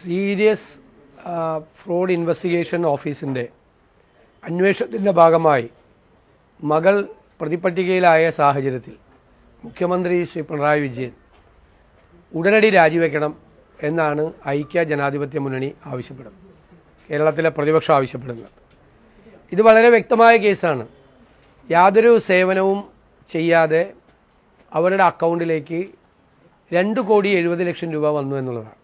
Serious fraud investigation ഓഫീസിന്റെ അന്വേഷണത്തിന്റെ ഭാഗമായി മകൾ പ്രതിപട്ടികയിലായ സാഹചര്യത്തിൽ മുഖ്യമന്ത്രി ശ്രീ പിണറായി വിജയൻ ഉടനടി രാജിവെക്കണം എന്നാണ് ഐക്യ ജനാധിപത്യ മുന്നണി ആവശ്യപ്പെടുന്നത്. കേരളത്തിലെ പ്രതിപക്ഷം ആവശ്യപ്പെടുന്നത്. ഇത് വളരെ വ്യക്തമായ കേസാണ്. യാതൊരു സേവനവും ചെയ്യാതെ അവരുടെ അക്കൗണ്ടിലേക്ക് രണ്ട് കോടി എഴുപത് ലക്ഷം രൂപ വന്നു എന്നുള്ളതാണ്.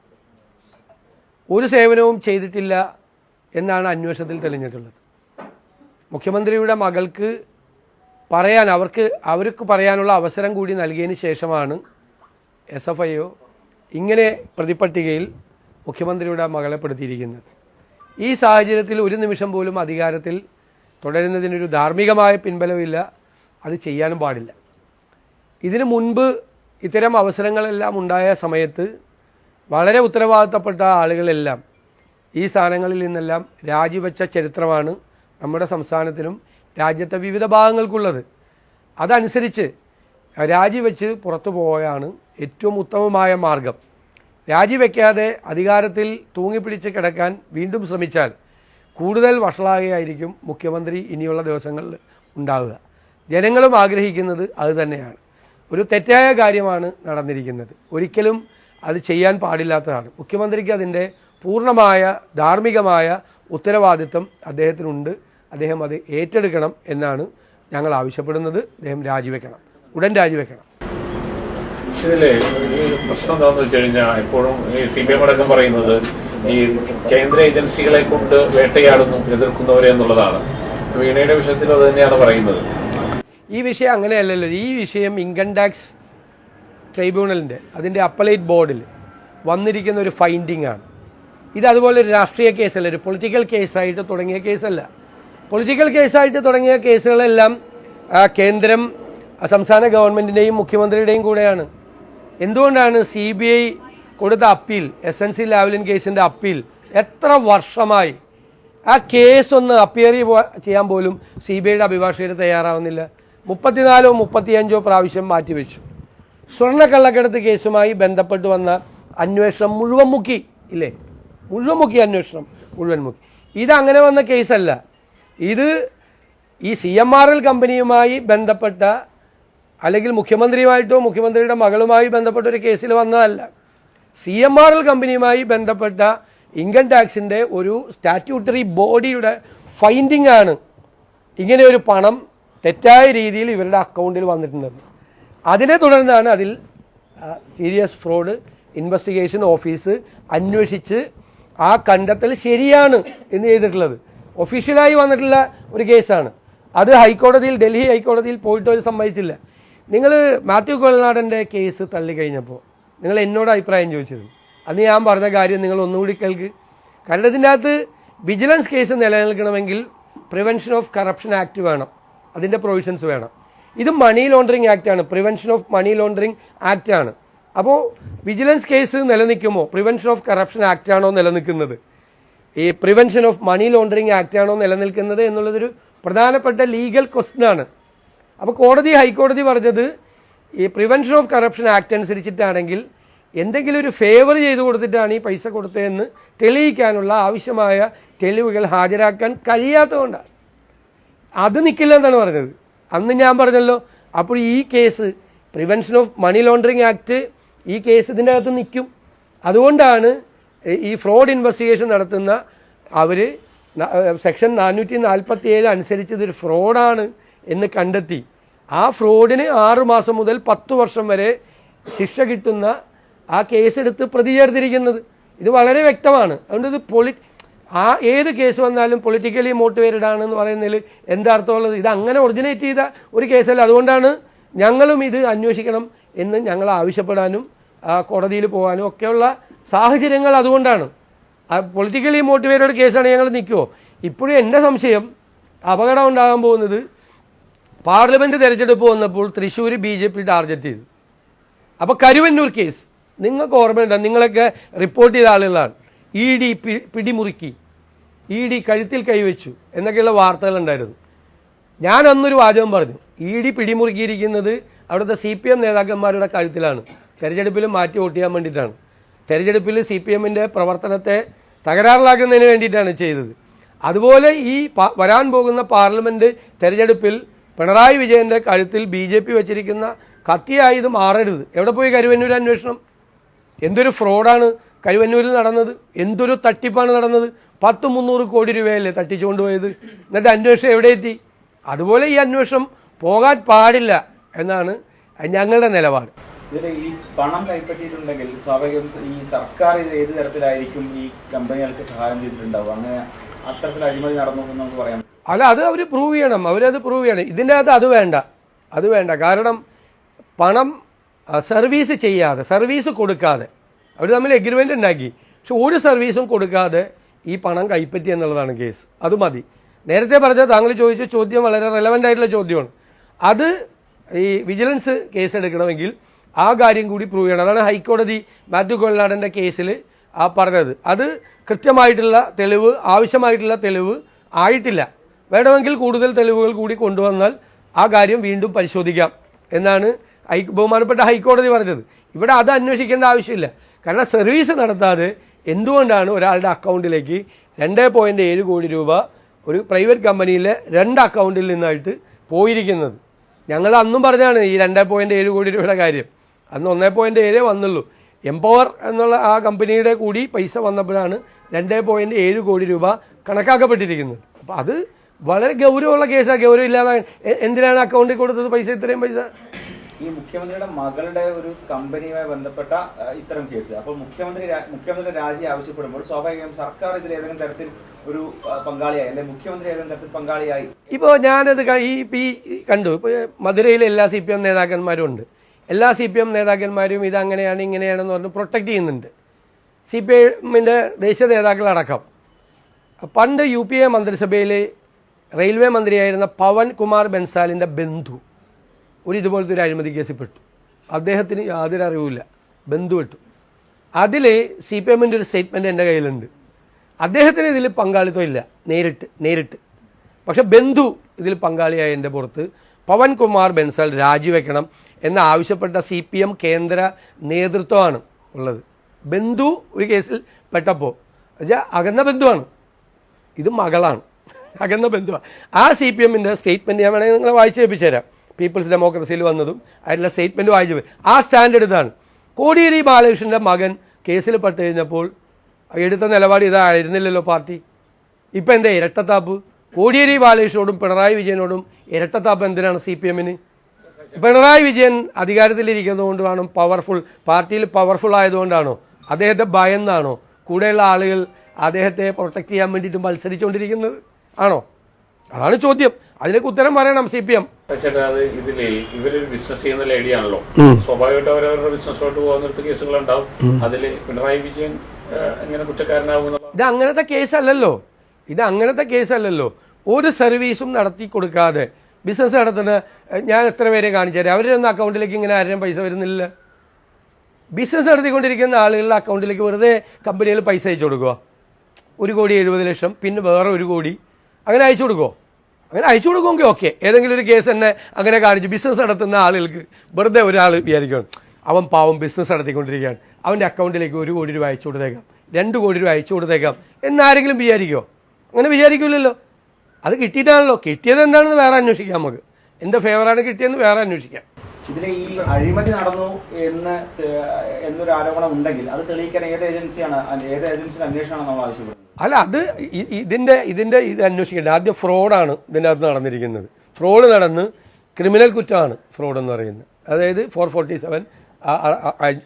ഒരു സേവനവും ചെയ്തിട്ടില്ല എന്നാണ് അന്വേഷണത്തിൽ തെളിഞ്ഞിട്ടുള്ളത്. മുഖ്യമന്ത്രിയുടെ മകൾക്ക് പറയാൻ അവർക്ക് അവർക്ക് പറയാനുള്ള അവസരം കൂടി നൽകിയതിന് ശേഷമാണ് എസ് എഫ് ഐ ഒ ഇങ്ങനെ പ്രതിപട്ടികയിൽ മുഖ്യമന്ത്രിയുടെ മകളെ പെടുത്തിയിരിക്കുന്നത്. ഈ സാഹചര്യത്തിൽ ഒരു നിമിഷം പോലും അധികാരത്തിൽ തുടരുന്നതിനൊരു ധാർമ്മികമായ പിൻബലമില്ല. അത് ചെയ്യാനും പാടില്ല. ഇതിനു മുൻപ് ഇത്തരം അവസരങ്ങളെല്ലാം ഉണ്ടായ സമയത്ത് വളരെ ഉത്തരവാദിത്തപ്പെട്ട ആളുകളെല്ലാം ഈ സ്ഥാനങ്ങളിൽ നിന്നെല്ലാം രാജിവെച്ച ചരിത്രമാണ് നമ്മുടെ സംസ്ഥാനത്തിനും രാജ്യത്തെ വിവിധ ഭാഗങ്ങൾക്കുള്ളത്. അതനുസരിച്ച് രാജിവെച്ച് പുറത്തു പോയാണ് ഏറ്റവും ഉത്തമമായ മാർഗം. രാജിവെക്കാതെ അധികാരത്തിൽ തൂങ്ങിപ്പിടിച്ച് കിടക്കാൻ വീണ്ടും ശ്രമിച്ചാൽ കൂടുതൽ വഷളാകുകയായിരിക്കും മുഖ്യമന്ത്രി ഇനിയുള്ള ദിവസങ്ങളിൽ ഉണ്ടാവുക. ജനങ്ങളും ആഗ്രഹിക്കുന്നത് അതുതന്നെയാണ് ഒരു തെറ്റായ കാര്യമാണ് നടന്നിരിക്കുന്നത്. ഒരിക്കലും അത് ചെയ്യാൻ പാടില്ലാത്തതാണ്. മുഖ്യമന്ത്രിക്ക് അതിന്റെ പൂർണമായ ധാർമ്മികമായ ഉത്തരവാദിത്വം അദ്ദേഹത്തിനുണ്ട്. അദ്ദേഹം അത് ഏറ്റെടുക്കണം എന്നാണ് ഞങ്ങൾ ആവശ്യപ്പെടുന്നത്. അദ്ദേഹം രാജിവെക്കണം. ഉടൻ രാജിവെക്കണം. ഇതിലെ ഈ പ്രശ്നം എന്താണെന്ന് വെച്ച് കഴിഞ്ഞാൽ എപ്പോഴും ഈ സി പി എം അടക്കം പറയുന്നത് ഈ കേന്ദ്ര ഏജൻസികളെ കൊണ്ട് വേട്ടയാടുന്നു എതിർക്കുന്നവരെ എന്നുള്ളതാണ്. വീണയുടെ വിഷയത്തിൽ അത് തന്നെയാണ് പറയുന്നത്. ഈ വിഷയം അങ്ങനെയല്ലല്ലോ. ഈ വിഷയം ഇൻകം ടാക്സ് ട്രൈബ്യൂണലിന്റെ അതിന്റെ അപ്പലേറ്റ് ബോർഡിൽ വന്നിരിക്കുന്ന ഒരു ഫൈൻഡിങ് ആണ്. ഇത് അതുപോലെ ഒരു രാഷ്ട്രീയ കേസല്ല ഒരു പൊളിറ്റിക്കൽ കേസായിട്ട് തുടങ്ങിയ കേസല്ല. പൊളിറ്റിക്കൽ കേസായിട്ട് തുടങ്ങിയ കേസുകളെല്ലാം കേന്ദ്രം സംസ്ഥാന ഗവൺമെന്റിന്റെയും മുഖ്യമന്ത്രിയുടെയും കൂടെയാണ്. എന്തുകൊണ്ടാണ് സി ബി ഐ കൊടുത്ത appeal S N C Lavalin കേസിന്റെ അപ്പീൽ എത്ര വർഷമായി? ആ കേസ് ഒന്ന് അപ്പിയർ ചെയ്യാൻ പോലും സി ബി ഐയുടെ അഭിഭാഷകർ തയ്യാറാവുന്നില്ല. മുപ്പത്തിനാലോ മുപ്പത്തിയഞ്ചോ പ്രാവശ്യം മാറ്റിവെച്ചു. സ്വർണക്കള്ളക്കടത്ത് കേസുമായി ബന്ധപ്പെട്ട് വന്ന അന്വേഷണം മുഴുവൻ മുക്കി ഇല്ലേ? മുഴുവൻ മുക്കി അന്വേഷണം മുഴുവൻ മുക്കി. ഇതങ്ങനെ വന്ന കേസല്ല. ഇത് ഈ സി എം ആർ എൽ കമ്പനിയുമായി ബന്ധപ്പെട്ട അല്ലെങ്കിൽ മുഖ്യമന്ത്രിയുമായിട്ടോ മുഖ്യമന്ത്രിയുടെ മകളുമായി ബന്ധപ്പെട്ട ഒരു കേസിൽ വന്നതല്ല. സി എം ആർ എൽ കമ്പനിയുമായി ബന്ധപ്പെട്ട ഇൻകം ടാക്സിന്റെ ഒരു സ്റ്റാറ്റ്യൂട്ടറി ബോഡിയുടെ ഫൈൻഡിംഗ് ആണ്. ഇങ്ങനെ ഒരു പണം തെറ്റായ രീതിയിൽ ഇവരുടെ അക്കൗണ്ടിൽ വന്നിട്ടുണ്ടെന്ന് അതിനെ തുടർന്നാണ് അതിൽ സീരിയസ് ഫ്രോഡ് ഇൻവെസ്റ്റിഗേഷൻ ഓഫീസ് അന്വേഷിച്ച് ആ കണ്ടെത്തൽ ശരിയാണ് എന്ന് ചെയ്തിട്ടുള്ളത് ഒഫീഷ്യലായി വന്നിട്ടുള്ള ഒരു കേസാണ്. അത് ഹൈക്കോടതിയിൽ ഡൽഹി ഹൈക്കോടതിയിൽ പോയിട്ട് അവർ സമ്മതിച്ചില്ല. നിങ്ങൾ മാത്യു കൊളനാടന്റെ കേസ് തള്ളിക്കഴിഞ്ഞപ്പോൾ നിങ്ങൾ എന്നോട് അഭിപ്രായം ചോദിച്ചിരുന്നു. അന്ന് ഞാൻ പറഞ്ഞ കാര്യം നിങ്ങൾ ഒന്നുകൂടി കേൾക്ക്. കാരണം ഇതിന്റെ അകത്ത് വിജിലൻസ് കേസ് നിലനിൽക്കണമെങ്കിൽ പ്രിവെൻഷൻ ഓഫ് കറപ്ഷൻ ആക്ട് വേണം. അതിന്റെ പ്രൊവിഷൻസ് വേണം. ഇത് മണി ലോണ്ടറിങ് ആക്ട് ആണ്. Prevention of money laundering act ആണ്. അപ്പോൾ വിജിലൻസ് കേസ് നിലനിൽക്കുമോ? പ്രിവെൻഷൻ ഓഫ് കറപ്ഷൻ ആക്ട് ആണോ നിലനിൽക്കുന്നത്? ഈ prevention of money laundering act ആണോ നിലനിൽക്കുന്നത് എന്നുള്ളതൊരു പ്രധാനപ്പെട്ട ലീഗൽ ക്വസ്റ്റ്യൻ ആണ്. അപ്പോൾ കോടതി ഹൈക്കോടതി പറഞ്ഞത് ഈ പ്രിവെൻഷൻ ഓഫ് കറപ്ഷൻ ആക്ട് അനുസരിച്ചിട്ടാണെങ്കിൽ എന്തെങ്കിലും ഒരു ഫേവർ ചെയ്തു കൊടുത്തിട്ടാണ് ഈ പൈസ കൊടുത്തതെന്ന് തെളിയിക്കാനുള്ള ആവശ്യമായ തെളിവുകൾ ഹാജരാക്കാൻ കഴിയാത്തതുകൊണ്ടാണ്. അത് നിൽക്കില്ല എന്നാണ് പറഞ്ഞത്. അന്ന് ഞാൻ പറഞ്ഞല്ലോ അപ്പോൾ ഈ case prevention of money laundering act ഈ കേസ് ഇതിന്റെ അകത്ത് നിൽക്കും. അതുകൊണ്ടാണ് ഈ ഫ്രോഡ് ഇൻവെസ്റ്റിഗേഷൻ നടത്തുന്ന അവർ സെക്ഷൻ നാനൂറ്റി നാൽപ്പത്തി ഏഴ് അനുസരിച്ച് ഇതൊരു ഫ്രോഡാണ് എന്ന് കണ്ടെത്തി. ആ ഫ്രോഡിന് ആറ് മാസം മുതൽ പത്ത് വർഷം വരെ ശിക്ഷ കിട്ടുന്ന ആ കേസെടുത്ത് പ്രതി ചേർത്തിരിക്കുന്നത് ഇത് വളരെ വ്യക്തമാണ്. അതുകൊണ്ട് ഇത് പൊളി ആ ഏത് കേസ് വന്നാലും പൊളിറ്റിക്കലി മോട്ടിവേറ്റഡ് ആണെന്ന് പറയുന്നതിൽ എന്താ അർത്ഥമുള്ളത്? ഇത് അങ്ങനെ ഒറിജിനേറ്റ് ചെയ്ത ഒരു കേസല്ല. അതുകൊണ്ടാണ് ഞങ്ങളും ഇത് അന്വേഷിക്കണം എന്ന് ഞങ്ങൾ ആവശ്യപ്പെടാനും കോടതിയിൽ പോകാനും ഒക്കെയുള്ള സാഹചര്യങ്ങൾ അതുകൊണ്ടാണ്. പൊളിറ്റിക്കലി മോട്ടിവേറ്റഡ് കേസാണ് ഞങ്ങൾ നിൽക്കുമോ ഇപ്പോഴും എന്റെ സംശയം അപകടം ഉണ്ടാകാൻ പോകുന്നത് പാർലമെന്റ് തെരഞ്ഞെടുപ്പ് വന്നപ്പോൾ Thrissur B J P target ചെയ്തു. അപ്പോൾ കരുവന്നൂർ കേസ്. നിങ്ങൾക്ക് ഓർമ്മയുണ്ടാകും നിങ്ങളൊക്കെ റിപ്പോർട്ട് ചെയ്ത ആളുകളാണ്. ഇ ഡി പിടിമുറുക്കി. ഇ ഡി കഴുത്തിൽ കൈവച്ചു എന്നൊക്കെയുള്ള വാർത്തകളുണ്ടായിരുന്നു. ഞാൻ അന്നൊരു വാചകം പറഞ്ഞു. ഇ ഡി പിടിമുറുക്കിയിരിക്കുന്നത് അവിടുത്തെ സി പി എം നേതാക്കന്മാരുടെ കഴുത്തിലാണ്. തെരഞ്ഞെടുപ്പിൽ മാറ്റി വോട്ട് ചെയ്യാൻ വേണ്ടിയിട്ടാണ്. തെരഞ്ഞെടുപ്പിൽ സി പി എമ്മിന്റെ പ്രവർത്തനത്തെ തകരാറിലാക്കുന്നതിന് വേണ്ടിയിട്ടാണ് ചെയ്തത്. അതുപോലെ ഈ വരാൻ പോകുന്ന പാർലമെന്റ് തെരഞ്ഞെടുപ്പിൽ പിണറായി വിജയന്റെ കഴുത്തിൽ ബി ജെ പി വച്ചിരിക്കുന്ന കത്തിയായി ഇത് മാറരുത് എവിടെ പോയി കരുവന്നൂർ അന്വേഷണം? എന്തൊരു ഫ്രോഡാണ്. കരുവന്നൂരിൽ നടന്നത്. എന്തൊരു തട്ടിപ്പാണ് നടന്നത്. പത്ത് മുന്നൂറ് കോടി രൂപയല്ലേ തട്ടിച്ചുകൊണ്ട് പോയത്. എന്നിട്ട് അന്വേഷണം എവിടെ എത്തി? അതുപോലെ ഈ അന്വേഷണം പോകാൻ പാടില്ല എന്നാണ് ഞങ്ങളുടെ നിലപാട്. ഇതിൽ ഈ പണം കൈപ്പറ്റിയിട്ടുണ്ടെങ്കിൽ സ്വാഭാവികം ഈ സർക്കാർ ഇത് ഏത് തരത്തിലായിരിക്കും ഈ കമ്പനികൾക്ക് സഹായം ചെയ്തിട്ടുണ്ടാവും അങ്ങനെ അത്തരത്തിൽ അഴിമതി നടന്നു എന്ന് നമുക്ക് പറയാം. അല്ല അത് അവർ പ്രൂവ് ചെയ്യണം. അവരത് പ്രൂവ് ചെയ്യണം. ഇതിന്റെ അകത്ത് അത് വേണ്ട. അത് വേണ്ട. കാരണം പണം സർവീസ് ചെയ്യാതെ സർവീസ് കൊടുക്കാതെ അവർ തമ്മിൽ എഗ്രിമെന്റ് ഉണ്ടാക്കി. പക്ഷെ ഒരു സർവീസും കൊടുക്കാതെ ഈ പണം കൈപ്പറ്റി എന്നുള്ളതാണ് കേസ് അത് മതി. നേരത്തെ പറഞ്ഞ താങ്കൾ ചോദിച്ച ചോദ്യം വളരെ റെലവന്റ് ആയിട്ടുള്ള ചോദ്യമാണ്. അത് ഈ വിജിലൻസ് കേസ് എടുക്കണമെങ്കിൽ ആ കാര്യം കൂടി പ്രൂവ് ചെയ്യണം. അതാണ് ഹൈക്കോടതി മാത്യു കൊല്ലാടന്റെ കേസിൽ ആ പറഞ്ഞത്. അത് കൃത്യമായിട്ടുള്ള തെളിവ് ആവശ്യമായിട്ടുള്ള തെളിവ് ആയിട്ടില്ല. വേണമെങ്കിൽ കൂടുതൽ തെളിവുകൾ കൂടി കൊണ്ടുവന്നാൽ ആ കാര്യം വീണ്ടും പരിശോധിക്കാം എന്നാണ് ഹൈ ബഹുമാനപ്പെട്ട ഹൈക്കോടതി പറഞ്ഞത്. ഇവിടെ അത് അന്വേഷിക്കേണ്ട ആവശ്യമില്ല. കാരണം സർവീസ് നടത്താതെ എന്തുകൊണ്ടാണ് ഒരാളുടെ അക്കൗണ്ടിലേക്ക് രണ്ട് പോയിന്റ് ഏഴ് കോടി രൂപ ഒരു പ്രൈവറ്റ് കമ്പനിയിലെ രണ്ട് അക്കൗണ്ടിൽ നിന്നായിട്ട് പോയിരിക്കുന്നത്? ഞങ്ങൾ അന്നും പറഞ്ഞാണ് ഈ രണ്ട് പോയിന്റ് ഏഴ് കോടി രൂപയുടെ കാര്യം. അന്ന് ഒന്നേ പോയിന്റ് ഏഴേ വന്നുള്ളൂ. എംപവർ എന്നുള്ള ആ കമ്പനിയുടെ കൂടി പൈസ വന്നപ്പോഴാണ് രണ്ട് പോയിന്റ് ഏഴ് കോടി രൂപ കണക്കാക്കപ്പെട്ടിരിക്കുന്നത്. അപ്പോൾ അത് വളരെ ഗൗരവമുള്ള കേസാണ് ഗൗരവം ഇല്ലാതെ എന്തിനാണ് അക്കൗണ്ടിൽ കൊടുത്തത്? പൈസ ഇത്രയും പൈസ. ഈ മുഖ്യമന്ത്രിയുടെ മകളുടെ ഒരു കമ്പനിയുമായി ബന്ധപ്പെട്ട ഇത്തരം കേസ്. അപ്പോൾ മുഖ്യമന്ത്രി മുഖ്യമന്ത്രി രാജി ആവശ്യപ്പെടുമ്പോൾ സ്വാഭാവികമായും സർക്കാർ ഇതിൽ ഏതെങ്കിലും തരത്തിൽ ഒരു പങ്കാളിയായി അല്ലെങ്കിൽ മുഖ്യമന്ത്രി ഏതെങ്കിലും തരത്തിൽ പങ്കാളിയായി? ഇപ്പോൾ ഞാനത് ഈ ഈ കണ്ടു. ഇപ്പോൾ മധുരയിലെ എല്ലാ സി പി എം നേതാക്കന്മാരും ഉണ്ട്. എല്ലാ സി പി എം നേതാക്കന്മാരും ഇത് അങ്ങനെയാണ് ഇങ്ങനെയാണെന്ന് പറഞ്ഞ് പ്രൊട്ടക്റ്റ് ചെയ്യുന്നുണ്ട്. സി പി എമ്മിന്റെ ദേശീയ നേതാക്കളടക്കം. പണ്ട് യു പി എ മന്ത്രിസഭയിൽ റെയിൽവേ മന്ത്രിയായിരുന്ന പവൻ കുമാർ ബൻസാലിന്റെ ബന്ധു. ഒരു ഇതുപോലത്തെ ഒരു അഴിമതി കേസിൽ പെട്ടു അദ്ദേഹത്തിന് യാതൊരു അറിവുമില്ല. ബന്ധു പെട്ടു അതിൽ സി പി എമ്മിന്റെ ഒരു സ്റ്റേറ്റ്മെന്റ് എന്റെ കയ്യിലുണ്ട്. അദ്ദേഹത്തിന് ഇതിൽ പങ്കാളിത്തം ഇല്ല. നേരിട്ട് നേരിട്ട്. പക്ഷെ ബന്ധു ഇതിൽ പങ്കാളിയായ എന്റെ പുറത്ത്. പവൻകുമാർ ബൻസാൽ രാജിവെക്കണം എന്ന് ആവശ്യപ്പെട്ട സി പി എം കേന്ദ്ര നേതൃത്വമാണ് ഉള്ളത്. ബന്ധു ഒരു കേസിൽ പെട്ടപ്പോൾ വെച്ചാൽ അകന്ന ബന്ധുവാണ്. ഇത് മകളാണ്. അകന്ന ബന്ധുവാണ് ആ സി പി എമ്മിന്റെ സ്റ്റേറ്റ്മെന്റ് ഞാൻ വേണമെങ്കിൽ നിങ്ങളെ വായിച്ച് ഏൽപ്പിച്ചു തരാം പീപ്പിൾസ് ഡെമോക്രസിയിൽ വന്നതും അതിലുള്ള സ്റ്റേറ്റ്മെന്റ് വായിച്ചു. ആ സ്റ്റാൻഡേർഡ് ഇതാണ് കോടിയേരി ബാലകൃഷ്ണന്റെ മകൻ കേസിൽ പെട്ട് കഴിഞ്ഞപ്പോൾ എടുത്ത നിലപാട് ഇതായിരുന്നില്ലല്ലോ പാർട്ടി. ഇപ്പം എന്താ ഇരട്ടത്താപ്പ്? കോടിയേരി ബാലകൃഷ്ണനോടും പിണറായി വിജയനോടും ഇരട്ടത്താപ്പ് എന്തിനാണ് സി പി എമ്മിന് പിണറായി വിജയൻ അധികാരത്തിലിരിക്കുന്നതുകൊണ്ടാണോ പവർഫുൾ പാർട്ടിയിൽ പവർഫുൾ ആയതുകൊണ്ടാണോ? അദ്ദേഹത്തെ ഭയന്നാണോ? കൂടെയുള്ള ആളുകൾ അദ്ദേഹത്തെ പ്രൊട്ടക്ട് ചെയ്യാൻ വേണ്ടിയിട്ട് മത്സരിച്ചുകൊണ്ടിരിക്കുന്നത് ആണോ? അതാണ് ചോദ്യം. അതിനൊക്കെ ഉത്തരം പറയണം സി പി എം. ചേട്ടാ അത് ഇതിൽ ഇവരൊരു ബിസിനസ് ചെയ്യുന്ന ലേഡിയാണല്ലോ സ്വാഭാവികമായിട്ട് അവരവരുടെ ബിസിനസ്സോട്ട് പോകുന്നിടത്ത് കേസുകളുണ്ടാവും. പിണറായി വിജയൻ എങ്ങനെ കുറ്റക്കാരനാകും ഇത് അങ്ങനത്തെ കേസല്ലല്ലോ. ഇത് അങ്ങനത്തെ കേസല്ലല്ലോ. ഒരു സർവീസും നടത്തി കൊടുക്കാതെ ബിസിനസ് നടത്തുന്ന ഞാൻ എത്ര പേരെ കാണിച്ചു തരാം? അവരുടെ ഒന്നും അക്കൗണ്ടിലേക്ക് ഇങ്ങനെ ആരെയും പൈസ വരുന്നില്ല. ബിസിനസ് നടത്തിക്കൊണ്ടിരിക്കുന്ന ആളുകളുടെ അക്കൗണ്ടിലേക്ക് വെറുതെ കമ്പനികൾ പൈസ അയച്ചു കൊടുക്കുക ഒരു കോടി എഴുപത് ലക്ഷം പിന്നെ വേറെ ഒരു കോടി. അങ്ങനെ അയച്ചു കൊടുക്കുമോ അങ്ങനെ അയച്ചു കൊടുക്കുമെങ്കിൽ ഓക്കെ ഏതെങ്കിലും ഒരു കേസ് തന്നെ അങ്ങനെ കാണിച്ചു ബിസിനസ് നടത്തുന്ന ആളുകൾക്ക് വെറുതെ ഒരാൾ വിചാരിക്കണം അവൻ പാവം ബിസിനസ് നടത്തിക്കൊണ്ടിരിക്കുകയാണ്. അവന്റെ അക്കൗണ്ടിലേക്ക് ഒരു കോടി രൂപ അയച്ചു കൊടുത്തേക്കാം. രണ്ട് കോടി രൂപ അയച്ചു കൊടുത്തേക്കാം. എന്നാരെങ്കിലും വിചാരിക്കുമോ അങ്ങനെ വിചാരിക്കില്ലല്ലോ അത് കിട്ടിയിട്ടാണല്ലോ. കിട്ടിയത് എന്താണെന്ന് വേറെ അന്വേഷിക്കാം നമുക്ക്. എന്റെ ഫേവറാണ് കിട്ടിയെന്ന് വേറെ അന്വേഷിക്കാം. ഇതിൽ ഈ അഴിമതി നടന്നു എന്ന് എന്നൊരു ആരോപണം ഉണ്ടെങ്കിൽ അത് തെളിയിക്കാൻ ഏത് ഏജൻസിയാണ് ഏത് ഏജൻസിയുടെ അന്വേഷണമാണ് നമ്മൾ ആവശ്യപ്പെടുന്നത്? അല്ല അത് ഇതിന്റെ ഇതിന്റെ ഇത് അന്വേഷിക്കേണ്ട. ആദ്യം ഫ്രോഡാണ് ഇതിന്റെ അകത്ത് നടന്നിരിക്കുന്നത്. ഫ്രോഡ് നടന്ന് ക്രിമിനൽ കുറ്റമാണ് ഫ്രോഡ് എന്ന് പറയുന്നത്. അതായത് ഫോർ ഫോർട്ടി സെവൻ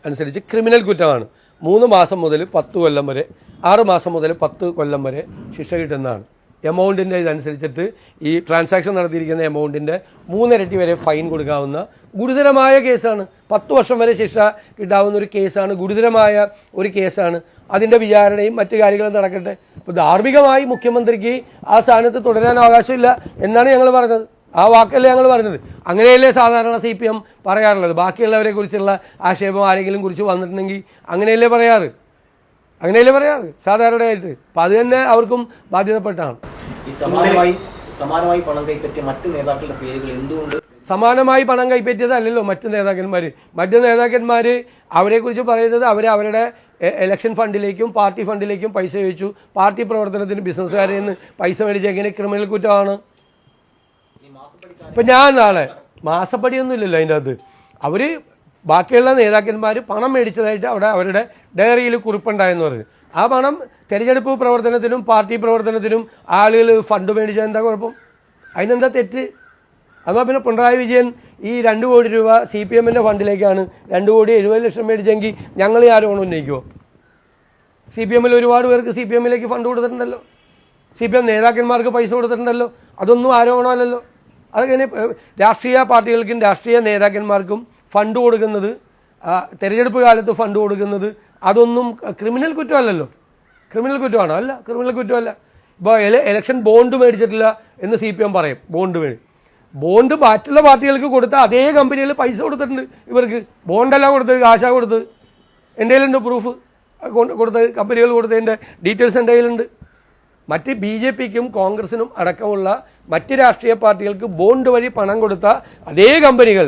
അനുസരിച്ച് ക്രിമിനൽ കുറ്റമാണ്. മൂന്ന് മാസം മുതൽ പത്ത് കൊല്ലം വരെ ആറ് മാസം മുതൽ പത്ത് കൊല്ലം വരെ ശിക്ഷ കിട്ടുന്നതാണ്. എമൗണ്ടിന്റെ ഇതനുസരിച്ചിട്ട് ഈ ട്രാൻസാക്ഷൻ നടത്തിയിരിക്കുന്ന എമൗണ്ടിന്റെ മൂന്നിരട്ടി വരെ ഫൈൻ കൊടുക്കാവുന്ന ഗുരുതരമായ കേസാണ്. പത്ത് വർഷം വരെ ശിക്ഷ കിട്ടാവുന്ന ഒരു കേസാണ്. ഗുരുതരമായ ഒരു കേസാണ് അതിന്റെ വിചാരണയും മറ്റു കാര്യങ്ങളും നടക്കട്ടെ. അപ്പോൾ ധാർമ്മികമായി മുഖ്യമന്ത്രിക്ക് ആ സ്ഥാനത്ത് തുടരാൻ അവകാശമില്ല എന്നാണ് ഞങ്ങൾ പറഞ്ഞത്. ആ വാക്കല്ലേ ഞങ്ങൾ പറഞ്ഞത്. അങ്ങനെയല്ലേ സാധാരണ സി പി എം പറയാറുള്ളത്. ബാക്കിയുള്ളവരെ കുറിച്ചുള്ള ആക്ഷേപം ആരെങ്കിലും കുറിച്ച് വന്നിട്ടുണ്ടെങ്കിൽ അങ്ങനെയല്ലേ പറയാറ്? അങ്ങനെയല്ലേ പറയാറ്? സാധാരണയായിട്ട്. അപ്പം അത് തന്നെ അവർക്കും ബാധ്യതപ്പെട്ടാണ് സമാനമായി സമാനമായി പണം കൈപ്പറ്റിയ മറ്റ് നേതാക്കളുടെ പേരുകൾ എന്തുകൊണ്ട്? സമാനമായി പണം കൈപ്പറ്റിയതല്ലല്ലോ മറ്റു നേതാക്കന്മാർ മറ്റു നേതാക്കന്മാർ അവരെക്കുറിച്ച് പറയുന്നത് അവർ അവരുടെ ഇലക്ഷൻ ഫണ്ടിലേക്കും പാർട്ടി ഫണ്ടിലേക്കും പൈസ ചോദിച്ചു. പാർട്ടി പ്രവർത്തനത്തിന് ബിസിനസ്സുകാരിൽ നിന്ന് പൈസ മേടിച്ച് എങ്ങനെ ക്രിമിനൽ കുറ്റമാണ്? ഇപ്പം ഞാൻ നാളെ മാസപ്പടിയൊന്നും ഇല്ലല്ലോ അതിന്റെ അകത്ത്. അവർ ബാക്കിയുള്ള നേതാക്കന്മാർ പണം മേടിച്ചതായിട്ട് അവിടെ അവരുടെ ഡയറിയിൽ കുറിപ്പുണ്ടായെന്ന് പറഞ്ഞു. ആ പണം തെരഞ്ഞെടുപ്പ് പ്രവർത്തനത്തിനും പാർട്ടി പ്രവർത്തനത്തിനും ആളുകൾ ഫണ്ട് മേടിച്ചാൽ എന്താ കുഴപ്പം? അതിനെന്താ തെറ്റ്? എന്നാൽ പിന്നെ പിണറായി വിജയൻ ഈ രണ്ട് കോടി രൂപ സി പി എമ്മിന്റെ ഫണ്ടിലേക്കാണ് രണ്ട് കോടി എഴുപത് ലക്ഷം മേടിച്ചെങ്കിൽ ഞങ്ങൾ ആരോണം ഉന്നയിക്കുമോ സി പി എമ്മിൽ ഒരുപാട് പേർക്ക് സി പി എമ്മിലേക്ക് ഫണ്ട് കൊടുത്തിട്ടുണ്ടല്ലോ. സി പി എം നേതാക്കന്മാർക്ക് പൈസ കൊടുത്തിട്ടുണ്ടല്ലോ. അതൊന്നും ആരോപണമല്ലല്ലോ. അതൊക്കെ രാഷ്ട്രീയ പാർട്ടികൾക്കും രാഷ്ട്രീയ നേതാക്കന്മാർക്കും ഫണ്ട് കൊടുക്കുന്നത് തെരഞ്ഞെടുപ്പ് കാലത്ത് ഫണ്ട് കൊടുക്കുന്നത് അതൊന്നും ക്രിമിനൽ കുറ്റമല്ലല്ലോ. ക്രിമിനൽ കുറ്റമാണോ. അല്ല ക്രിമിനൽ കുറ്റമല്ല. ഇപ്പോൾ എലക്ഷൻ ബോണ്ട് മേടിച്ചിട്ടില്ല എന്ന് സി പി എം പറയും. ബോണ്ട് മേടി ബോണ്ട് മറ്റുള്ള പാർട്ടികൾക്ക് കൊടുത്ത അതേ കമ്പനികൾ പൈസ കൊടുത്തിട്ടുണ്ട് ഇവർക്ക്. ബോണ്ടല്ല കൊടുത്തത് കാശാ കൊടുത്തത്. എന്റെ കയ്യിലുണ്ട് പ്രൂഫ് കൊടുത്തത് കമ്പനികൾ കൊടുത്തതിന്റെ ഡീറ്റെയിൽസ് എന്റെ കയ്യിലുണ്ട് മറ്റ് ബി ജെ പിക്കും കോൺഗ്രസിനും അടക്കമുള്ള മറ്റ് രാഷ്ട്രീയ പാർട്ടികൾക്ക് ബോണ്ട് വഴി പണം കൊടുത്ത അതേ കമ്പനികൾ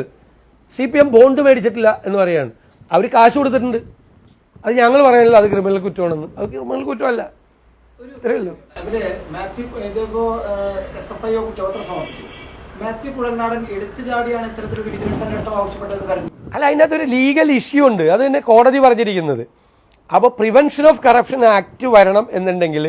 സി പി എം ബോണ്ട് മേടിച്ചിട്ടില്ല എന്ന് പറയാണ്. അവർ കാശ് കൊടുത്തിട്ടുണ്ട്. അത് ഞങ്ങൾ പറയാനില്ല അത് ക്രിമിനൽ കുറ്റമാണെന്ന്. അത് ക്രിമിനൽ കുറ്റമല്ല. ഇത്രയല്ലോ മാത്യു അതിനകത്ത് ഒരു കുഴൽനാടൻ ഇത്തരത്തിലൊരു വിജിലൻസ് അന്വേഷണം ആവശ്യപ്പെട്ടത് കരുതുന്നു. അല്ല അതിനകത്തൊരു ലീഗൽ ഇഷ്യൂ ഉണ്ട്. അത് തന്നെ കോടതി പറഞ്ഞിരിക്കുന്നത്. അപ്പോൾ പ്രിവെൻഷൻ ഓഫ് കറപ്ഷൻ ആക്ട് വരണം എന്നുണ്ടെങ്കിൽ